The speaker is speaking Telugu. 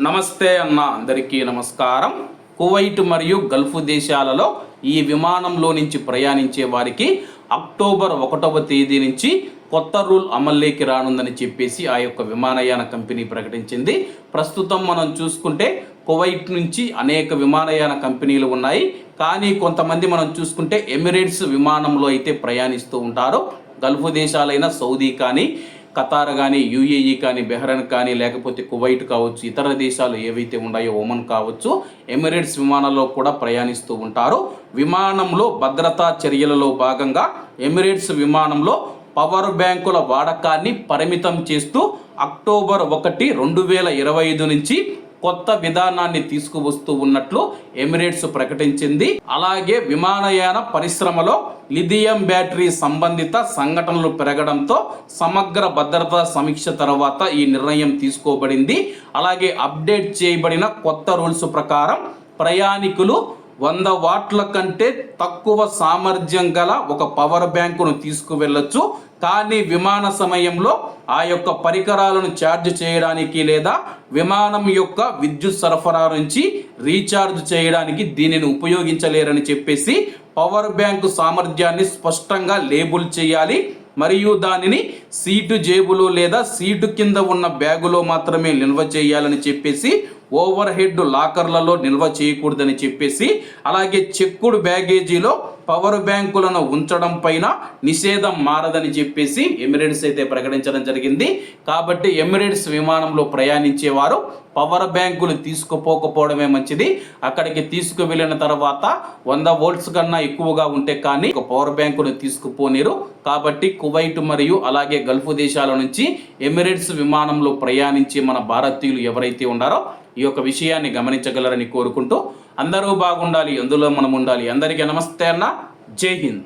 నమస్తే అన్న అందరికీ నమస్కారం. కువైట్ మరియు గల్ఫ్ దేశాలలో ఈ విమానంలో నుంచి ప్రయాణించే వారికి అక్టోబర్ ఒకటవ తేదీ నుంచి కొత్త రూల్ అమల్లోకి రానుందని చెప్పేసి ఆ యొక్క విమానయాన కంపెనీ ప్రకటించింది. ప్రస్తుతం మనం చూసుకుంటే కువైట్ నుంచి అనేక విమానయాన కంపెనీలు ఉన్నాయి. కానీ కొంతమంది మనం చూసుకుంటే ఎమిరేట్స్ విమానంలో అయితే ప్రయాణిస్తూ ఉంటారు. గల్ఫ్ దేశాలైన సౌదీ కానీ ఖతార్ కానీ యూఏఈ కానీ బెహ్రన్ కానీ లేకపోతే కువైట్ కావచ్చు ఇతర దేశాలు ఏవైతే ఉన్నాయో ఒమన్ కావచ్చు ఎమిరేట్స్ విమానాల్లో కూడా ప్రయాణిస్తూ ఉంటారు. విమానంలో భద్రతా చర్యలలో భాగంగా ఎమిరేట్స్ విమానంలో పవర్ బ్యాంకుల వాడకాన్ని పరిమితం చేస్తూ అక్టోబర్ ఒకటి రెండు వేల ఇరవై ఐదు నుంచి కొత్త విధానాన్ని తీసుకువస్తూ ఉన్నట్లు ఎమిరేట్స్ ప్రకటించింది. అలాగే విమానయాన పరిశ్రమలో లిథియం బ్యాటరీ సంబంధిత సంఘటనలు పెరగడంతో సమగ్ర భద్రతా సమీక్ష తర్వాత ఈ నిర్ణయం తీసుకోబడింది. అలాగే అప్డేట్ చేయబడిన కొత్త రూల్స్ ప్రకారం ప్రయాణికులు వంద వాట్ల కంటే తక్కువ సామర్థ్యం గల ఒక పవర్ బ్యాంకును తీసుకువెళ్ళొచ్చు. కానీ విమాన సమయంలో ఆ యొక్క పరికరాలను ఛార్జ్ చేయడానికి లేదా విమానం యొక్క విద్యుత్ సరఫరా నుంచి రీఛార్జ్ చేయడానికి దీనిని ఉపయోగించలేరని చెప్పేసి పవర్ బ్యాంకు సామర్థ్యాన్ని స్పష్టంగా లేబుల్ చేయాలి. మరియు దానిని సీటు జేబులో లేదా సీటు కింద ఉన్న బ్యాగులో మాత్రమే నిల్వ చేయాలని చెప్పేసి ఓవర్ హెడ్ లాకర్లలో నిల్వ చేయకూడదని చెప్పేసి అలాగే చెక్కుడు బ్యాగేజీలో పవర్ బ్యాంకులను ఉంచడం పైన నిషేధం మారదని చెప్పేసి ఎమిరేట్స్ అయితే ప్రకటించడం జరిగింది. కాబట్టి ఎమిరేట్స్ విమానంలో ప్రయాణించేవారు పవర్ బ్యాంకులు తీసుకుపోకపోవడమే మంచిది. అక్కడికి తీసుకువెళ్ళిన తర్వాత వంద వోల్ట్స్ కన్నా ఎక్కువగా ఉంటే కానీ పవర్ బ్యాంకును తీసుకుపోనిరు. కాబట్టి కువైట్ మరియు అలాగే గల్ఫ్ దేశాల నుంచి ఎమిరేట్స్ విమానంలో ప్రయాణించే మన భారతీయులు ఎవరైతే ఉన్నారో ఈ యొక్క విషయాన్ని గమనించగలరని కోరుకుంటూ అందరూ బాగుండాలి అందులో మనం ఉండాలి. అందరికీ నమస్తే అన్న. జై హింద్.